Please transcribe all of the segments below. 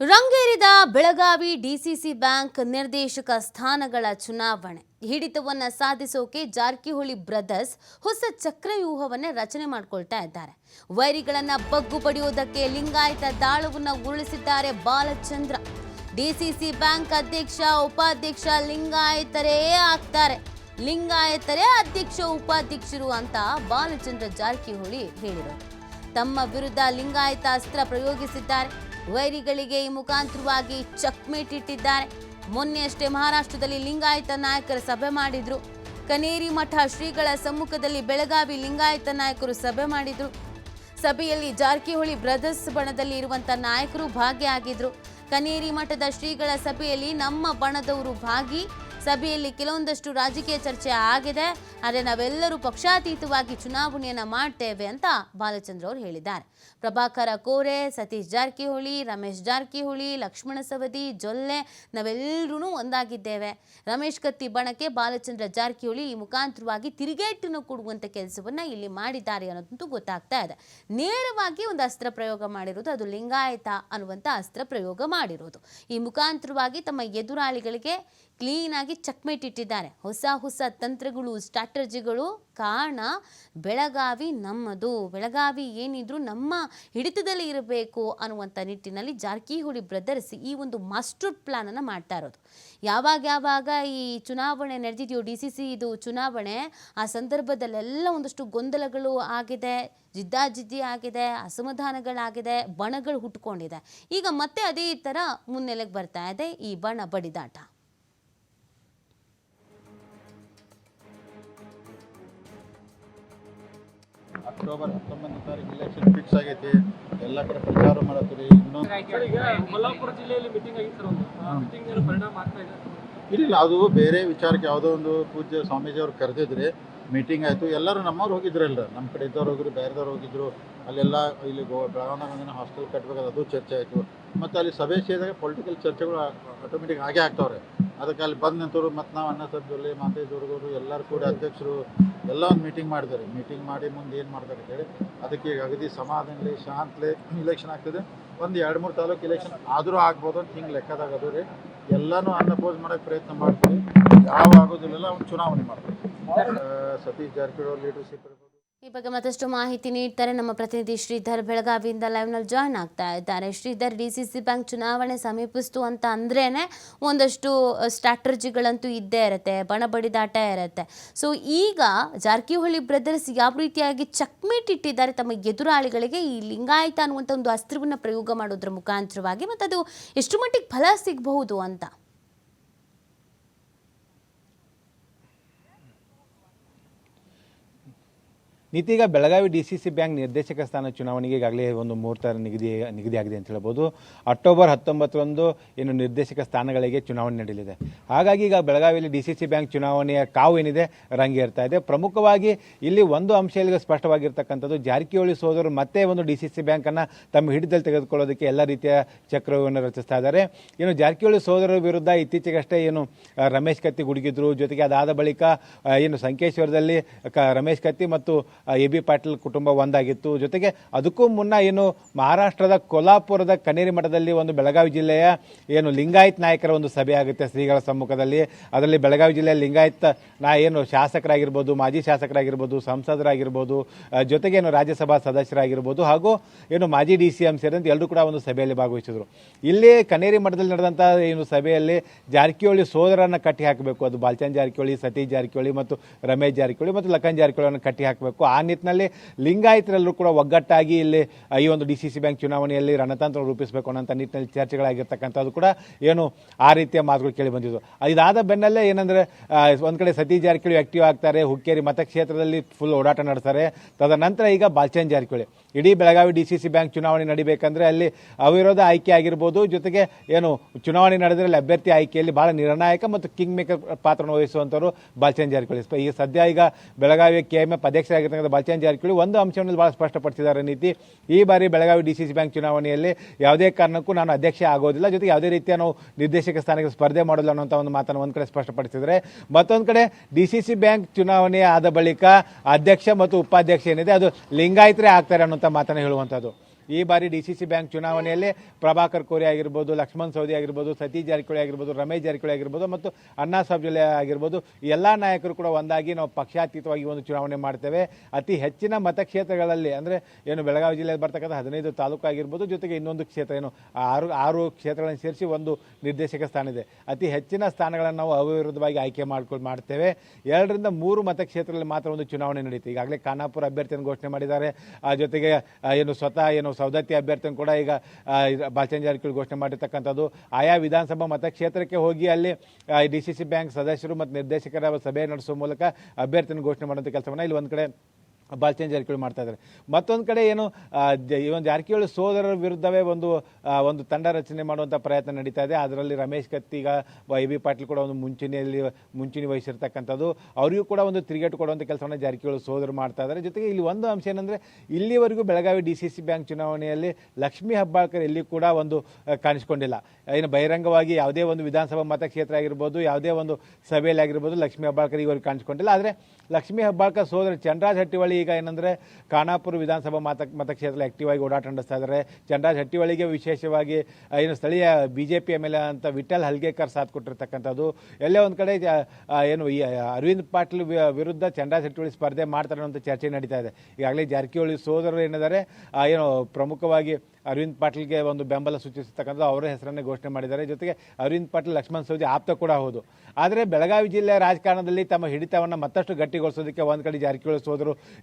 ರಂಗೇರಿದ Belagavi DCC bank ನಿರ್ದೇಶಕ ಸ್ಥಾನಗಳ ಚುನಾವಣೆ. ಹಿಡಿತವನ್ನು ಸಾಧಿಸೋಕೆ ಜಾರಕಿಹೊಳಿ ಬ್ರದರ್ಸ್ ಹೊಸ ಚಕ್ರವ್ಯೂಹವನ್ನ ರಚನೆ ಮಾಡಿಕೊಳ್ತಾ ಇದ್ದಾರೆ. ವೈರಿಗಳನ್ನ ಬಗ್ಗು ಪಡೆಯುವುದಕ್ಕೆ ಲಿಂಗಾಯತ ದಾಳವನ್ನು ಉರುಳಿಸಿದ್ದಾರೆ ಬಾಲಚಂದ್ರ. ಡಿಸಿಸಿ ಬ್ಯಾಂಕ್ ಅಧ್ಯಕ್ಷ, ಉಪಾಧ್ಯಕ್ಷ ಲಿಂಗಾಯತರೇ ಆಗ್ತಾರೆ. ಲಿಂಗಾಯತರೇ ಅಧ್ಯಕ್ಷ, ಉಪಾಧ್ಯಕ್ಷರು ಅಂತ ಬಾಲಚಂದ್ರ ಜಾರಕಿಹೊಳಿ ಹೇಳಿದರು ತಮ್ಮ ವಿರುದ್ಧ ಲಿಂಗಾಯತ ಅಸ್ತ್ರ ಪ್ರಯೋಗಿಸಿದ್ದಾರೆ. ವೈರಿಗಳಿಗೆ ಈ ಮುಖಾಂತರವಾಗಿ ಚಕ್ಮೇಟ್ ಇಟ್ಟಿದ್ದಾರೆ. ಮೊನ್ನೆಯಷ್ಟೇ ಮಹಾರಾಷ್ಟ್ರದಲ್ಲಿ ಲಿಂಗಾಯತ ನಾಯಕರ ಸಭೆ ಮಾಡಿದ್ರು. ಕನೇರಿ ಮಠ ಶ್ರೀಗಳ ಸಮ್ಮುಖದಲ್ಲಿ ಬೆಳಗಾವಿ ಲಿಂಗಾಯತ ನಾಯಕರು ಸಭೆ ಮಾಡಿದ್ರು. ಸಭೆಯಲ್ಲಿ ಜಾರಕಿಹೊಳಿ ಬ್ರದರ್ಸ್ ಬಣದಲ್ಲಿ ಇರುವಂತ ನಾಯಕರು ಭಾಗಿಯಾಗಿದ್ರು. ಕನೇರಿ ಮಠದ ಶ್ರೀಗಳ ಸಭೆಯಲ್ಲಿ ನಮ್ಮ ಬಣದವರು ಭಾಗಿ ಸಭೆಯಲ್ಲಿ ಕೆಲವೊಂದಷ್ಟು ರಾಜಕೀಯ ಚರ್ಚೆ ಆಗಿದೆ. ಆದರೆ ನಾವೆಲ್ಲರೂ ಪಕ್ಷಾತೀತವಾಗಿ ಚುನಾವಣೆಯನ್ನು ಮಾಡ್ತೇವೆ ಅಂತ ಬಾಲಚಂದ್ರ ಅವರು ಹೇಳಿದ್ದಾರೆ. ಪ್ರಭಾಕರ ಕೋರೆ, ಸತೀಶ್ ಜಾರಕಿಹೊಳಿ, ರಮೇಶ್ ಜಾರಕಿಹೊಳಿ, ಲಕ್ಷ್ಮಣ ಸವದಿ, ಜೊಲ್ಲೆ ನಾವೆಲ್ಲರೂ ಒಂದಾಗಿದ್ದೇವೆ. ರಮೇಶ್ ಕತ್ತಿ ಬಣಕ್ಕೆ ಬಾಲಚಂದ್ರ ಜಾರಕಿಹೊಳಿ ಈ ಮುಖಾಂತರವಾಗಿ ತಿರುಗೇಟನ್ನು ಕೊಡುವಂಥ ಕೆಲಸವನ್ನು ಇಲ್ಲಿ ಮಾಡಿದ್ದಾರೆ ಅನ್ನೋದಂತೂ ಗೊತ್ತಾಗ್ತಾ ಇದೆ. ನೇರವಾಗಿ ಒಂದು ಅಸ್ತ್ರ ಪ್ರಯೋಗ ಮಾಡಿರೋದು, ಅದು ಲಿಂಗಾಯತ ಅನ್ನುವಂಥ ಅಸ್ತ್ರ ಪ್ರಯೋಗ ಮಾಡಿರೋದು. ಈ ಮುಖಾಂತರವಾಗಿ ತಮ್ಮ ಎದುರಾಳಿಗಳಿಗೆ ಕ್ಲೀನ್ ಆಗಿ ಚಕ್ಮೇಟ್ ಇಟ್ಟಿದ್ದಾರೆ. ಹೊಸ ಹೊಸ ತಂತ್ರಗಳು, ಸ್ಟ್ರಾಟಜಿಗಳು, ಕಾರಣ ಬೆಳಗಾವಿ ನಮ್ಮದು. ಬೆಳಗಾವಿ ಏನಿದ್ರು ನಮ್ಮ ಹಿಡಿತದಲ್ಲಿ ಇರಬೇಕು ಅನ್ನುವಂಥ ನಿಟ್ಟಿನಲ್ಲಿ ಜಾರಕಿಹೊಳಿ ಬ್ರದರ್ಸ್ ಈ ಒಂದು ಮಾಸ್ಟರ್ ಪ್ಲಾನ್ ಅನ್ನ ಮಾಡ್ತಾ ಇರೋದು. ಯಾವಾಗ ಯಾವಾಗ ಈ ಚುನಾವಣೆ ನಡೆದಿದೆಯೋ ಡಿ ಸಿ ಸಿ ಇದು ಚುನಾವಣೆ, ಆ ಸಂದರ್ಭದಲ್ಲೆಲ್ಲ ಒಂದಷ್ಟು ಗೊಂದಲಗಳು ಆಗಿದೆ, ಜಿದ್ದಾಜಿದ್ದಿ ಆಗಿದೆ, ಅಸಮಾಧಾನಗಳಾಗಿದೆ, ಬಣಗಳು ಹುಟ್ಕೊಂಡಿದೆ ಈಗ ಮತ್ತೆ ಅದೇ ಥರ ಮುನ್ನೆಲೆಗೆ ಬರ್ತಾ ಇದೆ ಈ ಬಣ ಬಡಿದಾಟ. ಅಕ್ಟೋಬರ್ ಹತ್ತೊಂಬತ್ತನೇ ತಾರೀಕು ಇಲೆಕ್ಷನ್ ಫಿಕ್ಸ್ ಆಗೈತಿ. ಎಲ್ಲ ಕಡೆ ಪ್ರಚಾರ ಮಾಡತ್ತೀರಿ. ಇನ್ನೊಂದು ಸರ್, ಜಿಲ್ಲೆಯಲ್ಲಿ ಮೀಟಿಂಗ್ ಆಗಿತ್ತು ಸರ್ ಒಂದು. ಮೀಟಿಂಗ್ ಮೇಲೆ ಪರಿಣಾಮ ಆಗ್ತಾ ಇದೆ ಇಲ್ಲ ಅದು ಬೇರೆ ವಿಚಾರಕ್ಕೆ ಯಾವುದೋ ಒಂದು ಪೂಜ್ಯ ಸ್ವಾಮೀಜಿ ಅವ್ರು ಕರೆದಿದ್ರಿ ಮೀಟಿಂಗ್ ಆಯಿತು. ಎಲ್ಲರೂ ನಮ್ಮವ್ರು ಹೋಗಿದ್ರು ಹೋಗಿದ್ರಲ್ಲ ನಮ್ಮ ಕಡೆ ಇದ್ದವ್ರು ಹೋಗಿದ್ರು, ಬೇರೆದವ್ರು ಹೋಗಿದ್ರು. ಅಲ್ಲೆಲ್ಲ ಇಲ್ಲಿ ಗೋ ಬೆಳಗಾವಿನ ಹಾಸ್ಟೆಲ್ ಕಟ್ಬೇಕಾದ್ರೆ ಅದು ಚರ್ಚೆ ಆಯಿತು. ಮತ್ತು ಅಲ್ಲಿ ಸಭೆ ಸೇರಿದಾಗ ಪೊಲಿಟಿಕಲ್ ಚರ್ಚೆಗಳು ಆಟೋಮೆಟಿಕ್ ಆಗೇ ಆಗ್ತಾವ್ರೆ. ಅದಕ್ಕೆ ಅಲ್ಲಿ ಬಂದು ನಿಂತವರು, ಮತ್ತು ನಾವು ಅಣ್ಣ ಸಬ್ಜಲ್ಲಿ ಮಾತೇಜ್ ಹುಡುಗರು ಎಲ್ಲರೂ ಕೂಡ ಅಧ್ಯಕ್ಷರು, ಎಲ್ಲ ಒಂದು ಮೀಟಿಂಗ್ ಮಾಡಿದ್ದಾರೆ. ಮೀಟಿಂಗ್ ಮಾಡಿ ಮುಂದೆ ಏನು ಮಾಡ್ತಾರೆ ಅಂತೇಳಿ ಅದಕ್ಕೆ ಈಗ ಅಗದಿ ಸಮಾಧಾನಲಿ ಶಾಂತಲೆ ಇಲೆಕ್ಷನ್ ಆಗ್ತದೆ. ಒಂದು ಎರಡು ಮೂರು ತಾಲೂಕು ಇಲೆಕ್ಷನ್ ಆದರೂ ಆಗ್ಬೋದು ಅಂತ ಹಿಂಗೆ ಲೆಕ್ಕದಾಗ ಅದು ರೀ. ಎಲ್ಲನೂ ಅನ್ಅಪೋಸ್ ಮಾಡೋಕ್ಕೆ ಪ್ರಯತ್ನ ಮಾಡ್ತೀವಿ. ಯಾವ ಆಗೋದಿಲ್ಲ ಚುನಾವಣೆ ಮಾಡ್ತೀವಿ. ಈ ಬಗ್ಗೆ ಮತ್ತಷ್ಟು ಮಾಹಿತಿ ನೀಡ್ತಾರೆ ನಮ್ಮ ಪ್ರತಿನಿಧಿ ಶ್ರೀಧರ್ ಬೆಳಗಾವಿಯಿಂದ ಲೈವ್ನಲ್ಲಿ ಜಾಯ್ನ್ ಆಗ್ತಾ ಇದ್ದಾರೆ. Sridhar D C C bank ಚುನಾವಣೆ ಸಮೀಪಿಸ್ತು ಅಂತ ಅಂದ್ರೇನೆ ಒಂದಷ್ಟು ಸ್ಟ್ರಾಟರ್ಜಿಗಳಂತೂ ಇದ್ದೇ ಇರುತ್ತೆ, ಬಣ ಬಡಿದಾಟ ಇರುತ್ತೆ. ಸೊ ಈಗ ಜಾರಕಿಹೊಳಿ ಬ್ರದರ್ಸ್ ಯಾವ ರೀತಿಯಾಗಿ ಚಕ್ಮೇಟ್ ಇಟ್ಟಿದ್ದಾರೆ, ತಮ್ಮ ಎದುರಾಳಿಗಳಿಗೆ ಈ ಲಿಂಗಾಯತ ಅನ್ನುವಂಥ ಒಂದು ಅಸ್ತ್ರವನ್ನು ಪ್ರಯೋಗ ಮಾಡೋದ್ರ ಮುಖಾಂತರವಾಗಿ ಮತ್ತು ಅದು ಎಷ್ಟು ಮಟ್ಟಿಗೆ ಫಲ ಸಿಗಬಹುದು ಅಂತ? ನಿತೀಗ Belagavi D C C bank ನಿರ್ದೇಶಕ ಸ್ಥಾನ ಚುನಾವಣೆಗೆ ಈಗಾಗಲೇ ಒಂದು ಮುಹೂರ್ತ ನಿಗದಿ, ನಿಗದಿಯಾಗಿದೆ ಅಂತ ಹೇಳ್ಬೋದು. ಅಕ್ಟೋಬರ್ ಹತ್ತೊಂಬತ್ತರಂದು ಏನು ನಿರ್ದೇಶಕ ಸ್ಥಾನಗಳಿಗೆ ಚುನಾವಣೆ ನಡೆಯಲಿದೆ. ಹಾಗಾಗಿ ಈಗ ಬೆಳಗಾವಿಯಲ್ಲಿ ಡಿ ಸಿ ಸಿ ಬ್ಯಾಂಕ್ ಚುನಾವಣೆಯ ಕಾವು ಏನಿದೆ ರಂಗೇರ್ತಾ ಇದೆ. ಪ್ರಮುಖವಾಗಿ ಇಲ್ಲಿ ಒಂದು ಅಂಶ ಸ್ಪಷ್ಟವಾಗಿರ್ತಕ್ಕಂಥದ್ದು, ಜಾರಕಿಹೊಳಿ ಸೋದರು ಮತ್ತೆ ಒಂದು ಡಿ ಸಿ ಸಿ ಬ್ಯಾಂಕನ್ನು ತಮ್ಮ ಹಿಡಿತದಲ್ಲಿ ತೆಗೆದುಕೊಳ್ಳೋದಕ್ಕೆ ಎಲ್ಲ ರೀತಿಯ ಚಕ್ರವನ್ನು ರಚಿಸ್ತಾ ಇದ್ದಾರೆ. ಏನು ಜಾರಕಿಹೊಳಿ ಸೋದರ ವಿರುದ್ಧ ಇತ್ತೀಚೆಗಷ್ಟೇ ಏನು ರಮೇಶ್ ಕತ್ತಿ ಗುಡುಗಿದ್ರು. ಜೊತೆಗೆ ಅದಾದ ಬಳಿಕ ಏನು ಸಂಕೇಶ್ವರದಲ್ಲಿ, ಕ, ರಮೇಶ್ ಕತ್ತಿ ಮತ್ತು ಎ ಬಿ ಪಾಟೀಲ್ ಕುಟುಂಬ ಒಂದಾಗಿತ್ತು. ಜೊತೆಗೆ ಅದಕ್ಕೂ ಮುನ್ನ ಏನು ಮಹಾರಾಷ್ಟ್ರದ ಕೊಲ್ಲಾಪುರದ ಕನೇರಿ ಮಠದಲ್ಲಿ ಒಂದು ಬೆಳಗಾವಿ ಜಿಲ್ಲೆಯ ಏನು ಲಿಂಗಾಯತ್ ನಾಯಕರ ಒಂದು ಸಭೆ ಆಗುತ್ತೆ ಶ್ರೀಗಳ ಸಮ್ಮುಖದಲ್ಲಿ. ಅದರಲ್ಲಿ ಬೆಳಗಾವಿ ಜಿಲ್ಲೆಯ ಲಿಂಗಾಯತ್ ನಾ ಏನು ಶಾಸಕರಾಗಿರ್ಬೋದು, ಮಾಜಿ ಶಾಸಕರಾಗಿರ್ಬೋದು, ಸಂಸದರಾಗಿರ್ಬೋದು ಜೊತೆಗೆ ಏನು ರಾಜ್ಯಸಭಾ ಸದಸ್ಯರಾಗಿರ್ಬೋದು ಹಾಗೂ ಏನು ಮಾಜಿ ಡಿ ಸಿ ಎಂ ಸೇರಿದಂತೆ ಎಲ್ಲರೂ ಕೂಡ ಒಂದು ಸಭೆಯಲ್ಲಿ ಭಾಗವಹಿಸಿದರು. ಇಲ್ಲಿ ಕನೇರಿ ಮಠದಲ್ಲಿ ನಡೆದಂಥ ಏನು ಸಭೆಯಲ್ಲಿ ಜಾರಕಿಹೊಳಿ ಸೋದರನ್ನು ಕಟ್ಟಿ ಹಾಕಬೇಕು. ಅದು ಬಾಲ್ಚಂದ್ ಜಾರಕಿಹೊಳಿ, ಸತೀಶ್ ಜಾರಕಿಹೊಳಿ ಮತ್ತು ರಮೇಶ್ ಜಾರಕಿಹೊಳಿ ಮತ್ತು ಲಖನ್ ಜಾರಕಿಹೊಳಿಯನ್ನು ಕಟ್ಟಿ ಹಾಕಬೇಕು. ನಿಟ್ಟಿನಲ್ಲಿ ಲಿಂಗಾಯತರೆಲ್ಲರೂ ಕೂಡ ಒಗ್ಗಟ್ಟಾಗಿ ಇಲ್ಲಿ ಆ, ಈ ಒಂದು ಡಿ ಸಿ ಸಿ ಬ್ಯಾಂಕ್ ಚುನಾವಣೆಯಲ್ಲಿ ರಣತಂತ್ರ ರೂಪಿಸಬೇಕು ಅನ್ನೋಂಥ ನಿಟ್ಟಿನಲ್ಲಿ ಚರ್ಚೆಗಳಾಗಿರ್ತಕ್ಕಂಥದ್ದು ಕೂಡ ಏನು ಆ ರೀತಿಯ ಮಾತುಗಳು ಕೇಳಿ ಬಂದಿದ್ದು. ಇದಾದ ಬೆನ್ನಲ್ಲೇ ಏನಂದರೆ ಒಂದು ಕಡೆ ಸತೀಶ್ ಜಾರಕಿಹೊಳಿ ಆಕ್ಟಿವ್ ಆಗ್ತಾರೆ ಹುಕ್ಕೇರಿ ಮತಕ್ಷೇತ್ರದಲ್ಲಿ ಫುಲ್ ಓಡಾಟ ನಡೆಸ್ತಾರೆ. ತದನಂತರ ಈಗ ಬಾಲ್ಚಂದ್ ಜಾರಕಿಹೊಳಿ. ಇಡೀ Belagavi D C C bank ಚುನಾವಣೆ ನಡಿಬೇಕಂದ್ರೆ ಅಲ್ಲಿ ಅವಿರೋಧ ಆಯ್ಕೆ ಆಗಿರ್ಬೋದು ಜೊತೆಗೆ ಏನು ಚುನಾವಣೆ ನಡೆದ್ರಲ್ಲಿ ಅಭ್ಯರ್ಥಿ ಆಯ್ಕೆಯಲ್ಲಿ ಬಹಳ ನಿರ್ಣಾಯಕ ಮತ್ತು ಕಿಂಗ್ ಮೇಕರ್ ಪಾತ್ರವನ್ನು ವಹಿಸುವಂಥವರು ಬಾಲ್ಚಂದ್ ಜಾರಕಿಹೊಳಿ. ಈಗ ಸದ್ಯ ಈಗ ಬೆಳಗಾವಿಯ ಕೆ ಎಂ ಎಫ್ ಅಧ್ಯಕ್ಷರಾಗಿರ್ತಕ್ಕಂಥ ಬಾಲ್ಚಂದ್ ಜಾರಕಿಹೊಳಿ ಒಂದು ಅಂಶವನ್ನು ಭಾಳ ಸ್ಪಷ್ಟಪಡಿಸಿದ್ದಾರೆ ನೀತಿ ಈ ಬಾರಿ ಬೆಳಗಾವಿ ಡಿ ಸಿ ಬ್ಯಾಂಕ್ ಚುನಾವಣೆಯಲ್ಲಿ ಯಾವುದೇ ಕಾರಣಕ್ಕೂ ನಾನು ಅಧ್ಯಕ್ಷ ಆಗೋದಿಲ್ಲ. ಜೊತೆಗೆ ಯಾವುದೇ ರೀತಿಯ ನಾವು ನಿರ್ದೇಶಕ ಸ್ಥಾನಕ್ಕೆ ಸ್ಪರ್ಧೆ ಮಾಡಲ್ಲ ಅನ್ನೋಂಥ ಒಂದು ಮಾತನ್ನು ಒಂದು ಕಡೆ ಸ್ಪಷ್ಟಪಡಿಸಿದರೆ. ಮತ್ತೊಂದು ಕಡೆ ಡಿ ಸಿ ಸಿ ಬ್ಯಾಂಕ್ ಚುನಾವಣೆ ಆದ ಬಳಿಕ ಅಧ್ಯಕ್ಷ ಮತ್ತು ಉಪಾಧ್ಯಕ್ಷ ಏನಿದೆ, ಅದು ಲಿಂಗಾಯತರೇ ಆಗ್ತಾರೆ ಅನ್ನೋಂಥ ಮಾತನ್ನು ಹೇಳುವಂಥದ್ದು ಈ ಬಾರಿ ಡಿ ಸಿ ಸಿ ಬ್ಯಾಂಕ್ ಚುನಾವಣೆಯಲ್ಲಿ ಪ್ರಭಾಕರ್ ಕೋರಿ ಆಗಿರ್ಬೋದು, ಲಕ್ಷ್ಮಣ್ ಸೌದಿ ಆಗಿರ್ಬೋದು, ಸತೀಶ್ ಜಾರಕಿಹೊಳಿ ಆಗಿರ್ಬೋದು, ರಮೇಶ್ ಜಾರಕಿಹೊಳಿ ಆಗಿರ್ಬೋದು ಮತ್ತು ಅಣ್ಣಾ ಸಾಹೇಬ್ ಜೊಲೆ ಆಗಿರ್ಬೋದು ಎಲ್ಲ ನಾಯಕರು ಕೂಡ ಒಂದಾಗಿ ನಾವು ಪಕ್ಷಾತೀತವಾಗಿ ಒಂದು ಚುನಾವಣೆ ಮಾಡ್ತೇವೆ. ಅತಿ ಹೆಚ್ಚಿನ ಮತಕ್ಷೇತ್ರಗಳಲ್ಲಿ ಅಂದರೆ ಏನು ಬೆಳಗಾವಿ ಜಿಲ್ಲೆಯಲ್ಲಿ ಬರ್ತಕ್ಕಂಥ ಹದಿನೈದು ತಾಲೂಕು ಆಗಿರ್ಬೋದು, ಜೊತೆಗೆ ಇನ್ನೊಂದು ಕ್ಷೇತ್ರ ಏನು, ಆರು ಆರು ಕ್ಷೇತ್ರಗಳನ್ನು ಸೇರಿಸಿ ಒಂದು ನಿರ್ದೇಶಕ ಸ್ಥಾನ ಇದೆ. ಅತಿ ಹೆಚ್ಚಿನ ಸ್ಥಾನಗಳನ್ನು ನಾವು ಅವಿರೋಧವಾಗಿ ಆಯ್ಕೆ ಮಾಡ್ಕೊಂಡು ಮಾಡ್ತೇವೆ. ಎರಡರಿಂದ ಮೂರು ಮತಕ್ಷೇತ್ರದಲ್ಲಿ ಮಾತ್ರ ಒಂದು ಚುನಾವಣೆ ನಡೆಯುತ್ತೆ ಈಗಾಗಲೇ ಖಾನಾಪುರ ಅಭ್ಯರ್ಥಿಯನ್ನು ಘೋಷಣೆ ಮಾಡಿದ್ದಾರೆ. ಆ ಜೊತೆಗೆ ಏನು ಸ್ವತಃ ಏನು ಸೌದತ್ತಿ ಅಭ್ಯರ್ಥಿಯನ್ನು ಕೂಡ ಈಗ ಬಾಲಚಂದ್ರ ಜಾರಕಿಹೊಳಿ ಘೋಷಣೆ ಮಾಡಿರ್ತಕ್ಕಂಥದ್ದು. ಆಯಾ ವಿಧಾನಸಭಾ ಮತಕ್ಷೇತ್ರಕ್ಕೆ ಹೋಗಿ ಅಲ್ಲಿ ಡಿ ಸಿ ಸಿ ಬ್ಯಾಂಕ್ ಸದಸ್ಯರು ಮತ್ತು ನಿರ್ದೇಶಕರ ಸಭೆ ನಡೆಸುವ ಮೂಲಕ ಅಭ್ಯರ್ಥಿಯನ್ನು ಘೋಷಣೆ ಮಾಡುವಂಥ ಕೆಲಸವನ್ನು. ಇಲ್ಲಿ ಒಂದು ಕಡೆ ಬಾಲಚಂದ್ರ ಜಾರಕಿಹೊಳಿ ಮಾಡ್ತಾ ಇದ್ದಾರೆ. ಮತ್ತೊಂದು ಕಡೆ ಏನು ಈ ಒಂದು ಜಾರಕಿಹೊಳಿ ಸೋದರರ ವಿರುದ್ಧವೇ ಒಂದು ಒಂದು ತಂಡ ರಚನೆ ಮಾಡುವಂಥ ಪ್ರಯತ್ನ ನಡೀತಾ ಇದೆ. ಅದರಲ್ಲಿ ರಮೇಶ್ ಕತ್ತಿಗ ವೈ ಬಿ ಪಾಟೀಲ್ ಕೂಡ ಒಂದು ಮುಂಚೂಣಿಯಲ್ಲಿ, ಮುಂಚೂಣಿ ವಹಿಸಿರ್ತಕ್ಕಂಥದ್ದು. ಅವರಿಗೂ ಕೂಡ ಒಂದು ತಿರುಗೇಟು ಕೊಡುವಂಥ ಕೆಲಸವನ್ನು ಜಾರಕಿಹೊಳಿ ಸೋದರು ಮಾಡ್ತಾ ಇದ್ದಾರೆ. ಜೊತೆಗೆ ಇಲ್ಲಿ ಒಂದು ಅಂಶ ಏನಂದರೆ, ಇಲ್ಲಿವರೆಗೂ Belagavi D C C bank ಚುನಾವಣೆಯಲ್ಲಿ ಲಕ್ಷ್ಮೀ ಹಬ್ಬಾಳ್ಕರ್ ಎಲ್ಲಿ ಕೂಡ ಒಂದು ಕಾಣಿಸ್ಕೊಂಡಿಲ್ಲ. ಏನು ಬಹಿರಂಗವಾಗಿ ಯಾವುದೇ ಒಂದು ವಿಧಾನಸಭಾ ಮತಕ್ಷೇತ್ರ ಆಗಿರ್ಬೋದು, ಯಾವುದೇ ಒಂದು ಸಭೆಯಲ್ಲಿ ಆಗಿರ್ಬೋದು ಲಕ್ಷ್ಮೀ ಹೆಬ್ಬಾಳ್ಕರ್ ಈವರೆಗೂ ಕಾಣಿಸ್ಕೊಂಡಿಲ್ಲ. ಆದರೆ ಲಕ್ಷ್ಮೀ ಹಬ್ಬಾಳ್ಕರ್ ಸೋದರ ಚಂದ್ರರಾಜ್ ಹಟ್ಟಿವಳಿ ಈಗ ಏನಂದರೆ ಖಾನಾಪುರ ವಿಧಾನಸಭಾ ಮತ, ಮತಕ್ಷೇತ್ರದಲ್ಲಿ ಆಕ್ಟಿವ್ ಆಗಿ ಓಡಾಟ ನಡೆಸ್ತಾ ಇದ್ದಾರೆ. ಚಂಡರಾಜ್ ಹಟ್ಟಿವಳಿಗೆ ವಿಶೇಷವಾಗಿ ಏನು ಸ್ಥಳೀಯ B J P M L A ಅಂತ ವಿಠಲ್ ಹಲ್ಗೇಕರ್ ಸಾಥ್ ಕೊಟ್ಟಿರ್ತಕ್ಕಂಥದ್ದು. ಎಲ್ಲೇ ಒಂದು ಕಡೆ ಏನು ಅರವಿಂದ್ ಪಾಟೀಲ್ ವಿರುದ್ಧ ಚಂಡರಾಜ್ ಹಟ್ಟಿವಳಿ ಸ್ಪರ್ಧೆ ಮಾಡ್ತಾರೆ ಅನ್ನೋಂಥ ಚರ್ಚೆ ನಡೀತಾ ಇದೆ. ಈಗಾಗಲೇ ಜಾರಕಿಹೊಳಿ ಸೋದರರು ಏನಿದ್ದಾರೆ ಏನು ಪ್ರಮುಖವಾಗಿ ಅರವಿಂದ್ ಪಾಟೀಲ್ಗೆ ಒಂದು ಬೆಂಬಲ ಸೂಚಿಸತಕ್ಕಂಥದ್ದು ಅವರ ಹೆಸರನ್ನೇ ಘೋಷಣೆ ಮಾಡಿದ್ದಾರೆ. ಜೊತೆಗೆ ಅರವಿಂದ್ ಪಾಟೀಲ್, ಲಕ್ಷ್ಮಣ್ ಸವದಿ ಆಪ್ತ ಕೂಡ ಹೌದು. ಆದರೆ ಬೆಳಗಾವಿ ಜಿಲ್ಲೆ ರಾಜಕಾರಣದಲ್ಲಿ ತಮ್ಮ ಹಿಡಿತವನ್ನು ಮತ್ತಷ್ಟು ಗಟ್ಟಿಗೊಳಿಸೋದಕ್ಕೆ ಒಂದು ಕಡೆ ಜಾರಕಿಹೊಳಿ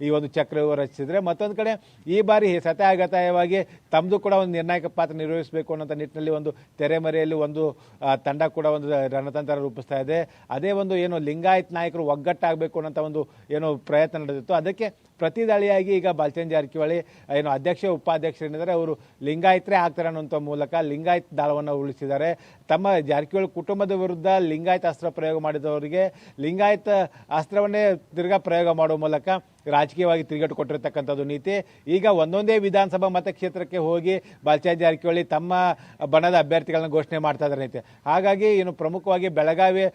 ಈ ಒಂದು ಚಕ್ರವ್ಯೂಹ ರಚಿಸಿದರೆ ಮತ್ತೊಂದು ಕಡೆ ಈ ಬಾರಿ ಸತಾಯಗತಾಯವಾಗಿ ತಮ್ಮದು ಕೂಡ ಒಂದು ನಿರ್ಣಾಯಕ ಪಾತ್ರ ನಿರ್ವಹಿಸಬೇಕು ಅನ್ನೋಂಥ ನಿಟ್ಟಿನಲ್ಲಿ ಒಂದು ತೆರೆಮರೆಯಲ್ಲಿ ಒಂದು ತಂಡ ಕೂಡ ಒಂದು ರಣತಂತ್ರ ರೂಪಿಸ್ತಾ ಇದೆ. ಅದೇ ಒಂದು ಏನು ಲಿಂಗಾಯತ್ ನಾಯಕರು ಒಗ್ಗಟ್ಟಾಗಬೇಕು ಅನ್ನೋಂಥ ಒಂದು ಏನು ಪ್ರಯತ್ನ ನಡೆದಿತ್ತು. ಅದಕ್ಕೆ ಪ್ರತಿದಾಳಿಯಾಗಿ ಈಗ ಬಾಲಚಂದ್ರ ಜಾರಕಿಹೊಳಿ ಏನು ಅಧ್ಯಕ್ಷ ಉಪಾಧ್ಯಕ್ಷರೇನಿದ್ದಾರೆ ಅವರು ಲಿಂಗಾಯತರೇ ಆಗ್ತಾರೆ ಅನ್ನುವಂಥ ಮೂಲಕ ಲಿಂಗಾಯತ್ ದಾಳವನ್ನು ಉಳಿಸಿದ್ದಾರೆ ತಮ್ಮ ಜಾರಕಿಹೊಳಿ ಕುಟುಂಬದ ವಿರುದ್ಧ ಲಿಂಗಾಯತ ಅಸ್ತ್ರ ಪ್ರಯೋಗ ಮಾಡಿದವರಿಗೆ ಲಿಂಗಾಯತ ಅಸ್ತ್ರವನ್ನೇ ತಿರ್ಗಾ ಪ್ರಯೋಗ ಮಾಡುವ ಮೂಲಕ ರಾಜಕೀಯವಾಗಿ ತಿರುಗೇಟು ಕೊಟ್ಟಿರ್ತಕ್ಕಂಥದ್ದು ನೀತಿ. ಈಗ ಒಂದೊಂದೇ ವಿಧಾನಸಭಾ ಮತಕ್ಷೇತ್ರಕ್ಕೆ ಹೋಗಿ ಬಾಲ್ಚಾ ಜಾರಕಿಹೊಳಿ ತಮ್ಮ ಬಣದ ಅಭ್ಯರ್ಥಿಗಳನ್ನ ಘೋಷಣೆ ಮಾಡ್ತಾ ಇದ್ದಾರೆ ನೀತಿ. ಹಾಗಾಗಿ ಏನು ಪ್ರಮುಖವಾಗಿ ಬೆಳಗಾವಿ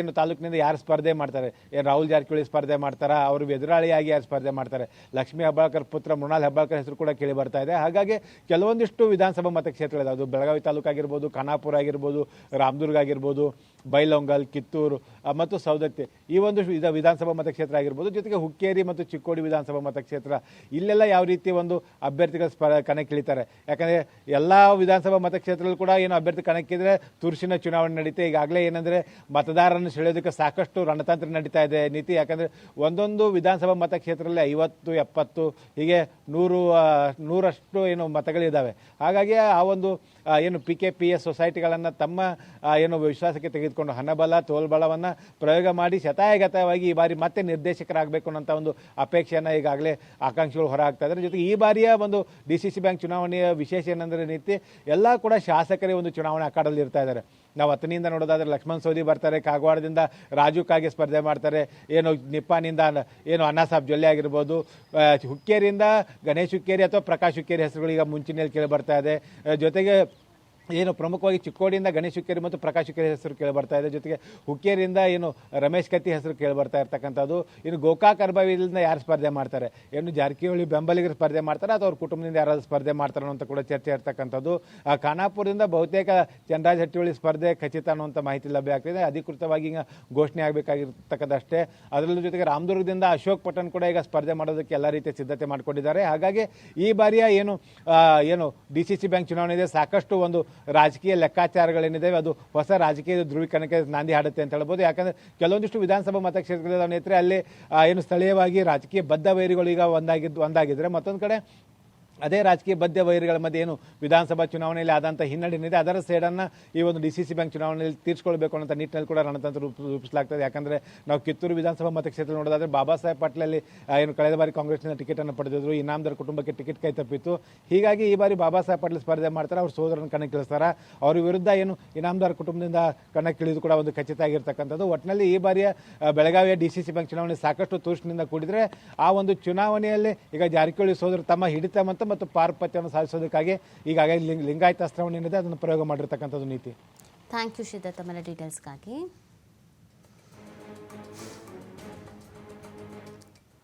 ಏನು ತಾಲೂಕಿನಿಂದ ಯಾರು ಸ್ಪರ್ಧೆ ಮಾಡ್ತಾರೆ? ಏನು ರಾಹುಲ್ ಜಾರಕಿಹೊಳಿ ಸ್ಪರ್ಧೆ ಮಾಡ್ತಾರಾ? ಅವರು ಎದುರಾಳಿಯಾಗಿ ಯಾರು ಸ್ಪರ್ಧೆ ಮಾಡ್ತಾರೆ? ಲಕ್ಷ್ಮೀ ಹೆಬ್ಬಾಳ್ಕರ್ ಪುತ್ರ ಮೃಣಾಲ್ ಹೆಬ್ಬಾಳ್ಕರ್ ಹೆಸರು ಕೂಡ ಕೇಳಿ ಬರ್ತಾ ಇದೆ. ಹಾಗಾಗಿ ಕೆಲವೊಂದಿಷ್ಟು ವಿಧಾನಸಭಾ ಮತಕ್ಷೇತ್ರಗಳಿದೆ ಅದು ಬೆಳಗಾವಿ ತಾಲೂಕು ಆಗಿರ್ಬೋದು ಖಾನಾಪುರ ಆಗಿರ್ಬೋದು ರಾಮದುರ್ಗ ಆಗಿರ್ಬೋದು, ಬೈಲೊಂಗಲ್, ಕಿತ್ತೂರು ಮತ್ತು ಸೌದತ್ತಿ ಈ ಒಂದು ವಿಧ ವಿಧಾನಸಭಾ ಮತಕ್ಷೇತ್ರ ಆಗಿರ್ಬೋದು, ಜೊತೆಗೆ ಹುಕ್ಕೇರಿ ಮತ್ತು ಚಿಕ್ಕೋಡಿ ವಿಧಾನಸಭಾ ಮತಕ್ಷೇತ್ರ. ಇಲ್ಲೆಲ್ಲ ಯಾವ ರೀತಿ ಒಂದು ಅಭ್ಯರ್ಥಿಗಳ ಸ್ಪ ಕಣಕ್ಕಿಳಿತಾರೆ. ಯಾಕಂದರೆ ಎಲ್ಲ ವಿಧಾನಸಭಾ ಮತಕ್ಷೇತ್ರದಲ್ಲೂ ಕೂಡ ಏನು ಅಭ್ಯರ್ಥಿ ಕಣಕ್ಕಿದ್ರೆ ತುರ್ಸಿನ ಚುನಾವಣೆ ನಡೀತೆ. ಈಗಾಗಲೇ ಏನಂದರೆ ಮತದಾರರನ್ನು ಸೆಳೆಯೋದಕ್ಕೆ ಸಾಕಷ್ಟು ರಣತಂತ್ರ ನಡೀತಾ ಇದೆ ನೀತಿ. ಯಾಕಂದರೆ ಒಂದೊಂದು ವಿಧಾನಸಭಾ ಮತಕ್ಷೇತ್ರದಲ್ಲಿ ಐವತ್ತು, ಎಪ್ಪತ್ತು, ಹೀಗೆ ನೂರು ನೂರಷ್ಟು ಏನು ಮತಗಳಿದ್ದಾವೆ ಹಾಗಾಗಿ ಆ ಒಂದು ಏನು ಪಿ ಕೆ ಪಿ ಎಸ್ ಸೊಸೈಟಿಗಳನ್ನು ತಮ್ಮ ಆ, ಏನು ವಿಶ್ವಾಸಕ್ಕೆ ತೆಗೆದುಕೊಂಡು ಹಣಬಲ ತೋಲ್ಬಲವನ್ನು ಪ್ರಯೋಗ ಮಾಡಿ ಶತಾಯಗತವಾಗಿ ಈ ಬಾರಿ ಮತ್ತೆ ನಿರ್ದೇಶಕರಾಗಬೇಕು ಅನ್ನೋಂಥ ಒಂದು ಅಪೇಕ್ಷೆಯನ್ನು ಈಗಾಗಲೇ ಆಕಾಂಕ್ಷಿಗಳು ಹೊರಹಾಕ್ತಾ ಇದ್ದಾರೆ. ಜೊತೆಗೆ ಈ ಬಾರಿಯ ಒಂದು ಡಿ ಸಿ ಸಿ ಬ್ಯಾಂಕ್ ಚುನಾವಣೆಯ ವಿಶೇಷ ಏನಂದರೆ ನೀತಿ ಎಲ್ಲ ಕೂಡ ಶಾಸಕರೇ ಒಂದು ಚುನಾವಣೆ ಅಖಾಡಲ್ಲಿ ಇರ್ತಾ ಇದ್ದಾರೆ. ನಾವು ಹತ್ತನಿಂದ ನೋಡೋದಾದ್ರೆ ಲಕ್ಷ್ಮಣ್ ಸೌದಿ ಬರ್ತಾರೆ ಕಾಗವಾಡದಿಂದ ರಾಜು ಕಾಗೆ ಸ್ಪರ್ಧೆ ಮಾಡ್ತಾರೆ ಏನು ನಿಪ್ಪಾನಿಂದ ಏನು ಅಣ್ಣಾ ಸಾಬ್ ಜೊಲ್ಲೆ ಆಗಿರ್ಬೋದು ಹುಕ್ಕೇರಿಯಿಂದ ಗಣೇಶ್ ಹುಕ್ಕೇರಿ ಅಥವಾ ಪ್ರಕಾಶ್ ಹುಕ್ಕೇರಿ ಹೆಸರುಗಳು ಈಗ ಮುಂಚಿನಲ್ಲಿ ಕೇಳಿ ಬರ್ತಾ ಇದೆ. ಜೊತೆಗೆ ಏನು ಪ್ರಮುಖವಾಗಿ ಚಿಕ್ಕೋಡಿಯಿಂದ ಗಣೇಶ್ ಹುಕ್ಕೇರಿ ಮತ್ತು ಪ್ರಕಾಶ್ ಹುಕ್ಕೇರಿ ಹೆಸರು ಕೇಳಿಬರ್ತಾ ಇದೆ. ಜೊತೆಗೆ ಹುಕ್ಕೇರಿಯಿಂದ ಏನು ರಮೇಶ್ ಕತ್ತಿ ಹೆಸರು ಕೇಳಿಬರ್ತಾ ಇರ್ತಕ್ಕಂಥದ್ದು. ಇನ್ನು ಗೋಕಾಕ್ ಅರ್ಬಾವಿಯಿಂದ ಯಾರು ಸ್ಪರ್ಧೆ ಮಾಡ್ತಾರೆ? ಏನು ಜಾರಕಿಹೊಳಿ, ಬೆಂಬಲಿಗರು ಸ್ಪರ್ಧೆ ಮಾಡ್ತಾರೆ? ಅಥವಾ ಅವ್ರ ಕುಟುಂಬದಿಂದ ಯಾರಾದರೂ ಸ್ಪರ್ಧೆ ಮಾಡ್ತಾರೆ ಅಂತ ಕೂಡ ಚರ್ಚೆ ಇರ್ತಕ್ಕಂಥದ್ದು. ಖಾನಾಪುರದಿಂದ ಬಹುತೇಕ ಚಂದ್ರಾಜ್ ಹಟ್ಟಿಹೊಳಿ ಸ್ಪರ್ಧೆ ಖಚಿತ ಅನ್ನುವಂಥ ಮಾಹಿತಿ ಲಭ್ಯ ಆಗ್ತಿದೆ. ಅಧಿಕೃತವಾಗಿ ಈಗ ಘೋಷಣೆ ಆಗಬೇಕಾಗಿರ್ತಕ್ಕಂಥಷ್ಟೇ. ಅದರಲ್ಲೂ ಜೊತೆಗೆ ರಾಮದುರ್ಗದಿಂದ ಅಶೋಕ್ ಪಟನ್ ಕೂಡ ಈಗ ಸ್ಪರ್ಧೆ ಮಾಡೋದಕ್ಕೆ ಎಲ್ಲ ರೀತಿಯ ಸಿದ್ಧತೆ ಮಾಡಿಕೊಂಡಿದ್ದಾರೆ. ಹಾಗಾಗಿ ಈ ಬಾರಿಯ ಏನು ಏನು ಡಿ ಸಿ ಸಿ ಬ್ಯಾಂಕ್ ಚುನಾವಣೆ ಇದೆ. ಸಾಕಷ್ಟು ಒಂದು ರಾಜಕೀಯ ಲೆಕ್ಕಾಚಾರಗಳೇನಿದೆ ಅದು ಹೊಸ ರಾಜಕೀಯ ಧ್ರುವೀಕರಣಕ್ಕೆ ನಾಂದಿ ಹಾಡುತ್ತೆ ಅಂತ ಹೇಳ್ಬೋದು. ಯಾಕಂದ್ರೆ ಕೆಲವೊಂದಿಷ್ಟು ವಿಧಾನಸಭಾ ಮತಕ್ಷೇತ್ರಗಳ ನೇತ್ರೆ ಅಲ್ಲಿ ಏನು ಸ್ಥಳೀಯವಾಗಿ ರಾಜಕೀಯ ಬದ್ಧ ವೈರಿಗಳು ಈಗ ಒಂದಾಗಿದ್ದು ಒಂದಾಗಿದ್ರೆ ಮತ್ತೊಂದು ಕಡೆ ಅದೇ ರಾಜಕೀಯ ಬದ್ಧ ವೈರಿಗಳ ಮಧ್ಯೆ ಏನು ವಿಧಾನಸಭಾ ಚುನಾವಣೆಯಲ್ಲಿ ಆದಂಥ ಹಿನ್ನಡೆ ಏನಿದೆ ಅದರ ಸೇಡನ್ನು ಈ ಒಂದು ಡಿ ಸಿ ಸಿ ಬ್ಯಾಂಕ್ ಚುನಾವಣೆಯಲ್ಲಿ ತೀರ್ಸ್ಕೊಳ್ಬೇಕು ಅನ್ನೋ ನಿಟ್ಟಿನಲ್ಲಿ ಕೂಡ ರಣತಂತ್ರ ರೂಪ ರೂಪಿಸಲಾಗ್ತದೆ. ಯಾಕಂದರೆ ನಾವು ಕಿತ್ತೂರು ವಿಧಾನಸಭಾ ಮತಕ್ಷೇತ್ರ ನೋಡೋದಾದ್ರೆ ಬಾಬಾ ಸಾಹೇಬ್ ಪಾಟೀಲಲ್ಲಿ ಏನು ಕಳೆದ ಬಾರಿ ಕಾಂಗ್ರೆಸ್ನಿಂದ ಟಿಕೆಟನ್ನು ಪಡೆದಿದ್ರು. ಇನಾಮದಾರ್ ಕುಟುಂಬಕ್ಕೆ ಟಿಕೆಟ್ ಕೈ ತಪ್ಪಿತ್ತು. ಹೀಗಾಗಿ ಈ ಬಾರಿ ಬಾಬಾ ಸಾಹೇಬ್ ಪಾಟೀಲ್ ಸ್ಪರ್ಧೆ ಮಾಡ್ತಾರೆ. ಅವ್ರ ಸೋದರನ ಕಣಕ್ಕಿಳಿಸ್ತಾರೆ ಅವ್ರ ವಿರುದ್ಧ ಏನು ಇನಾಮದಾರ್ ಕುಟುಂಬದಿಂದ ಕಣಕ್ಕಿಳಿದು ಕೂಡ ಒಂದು ಖಚಿತ ಆಗಿರ್ತಕ್ಕಂಥದ್ದು. ಒಟ್ಟಿನಲ್ಲಿ ಈ ಬಾರಿಯ ಬೆಳಗಾವಿಯ ಡಿ ಸಿ ಸಿ ಬ್ಯಾಂಕ್ ಚುನಾವಣೆ ಸಾಕಷ್ಟು ತೂಷ್ಣಿನಿಂದ ಕೂಡಿದ್ರೆ ಆ ಒಂದು ಚುನಾವಣೆಯಲ್ಲಿ ಈಗ ಜಾರಕಿಹೊಳಿ ಸೋದರ ತಮ್ಮ ಹಿಡಿತ ಮತ್ತು ಮತ್ತು ಪಾರ್ಪತ್ಯವನ್ನು ಸಾಧಿಸೋದಕ್ಕಾಗಿ ಈಗಾಗಲೇ ಲಿಂಗ್- ಲಿಂಗಾಯತ ಅಸ್ತ್ರವನ್ನು ಏನಿದೆ ಅದನ್ನು ಪ್ರಯೋಗ ಮಾಡಿರ್ತಕ್ಕಂಥದ್ದು ನೀತಿ. ಥ್ಯಾಂಕ್ ಯು ಶ್ರೀಧರ್, ತಮ್ಮೆಲ್ಲ ಡೀಟೇಲ್ಸ್ಗಾಗಿ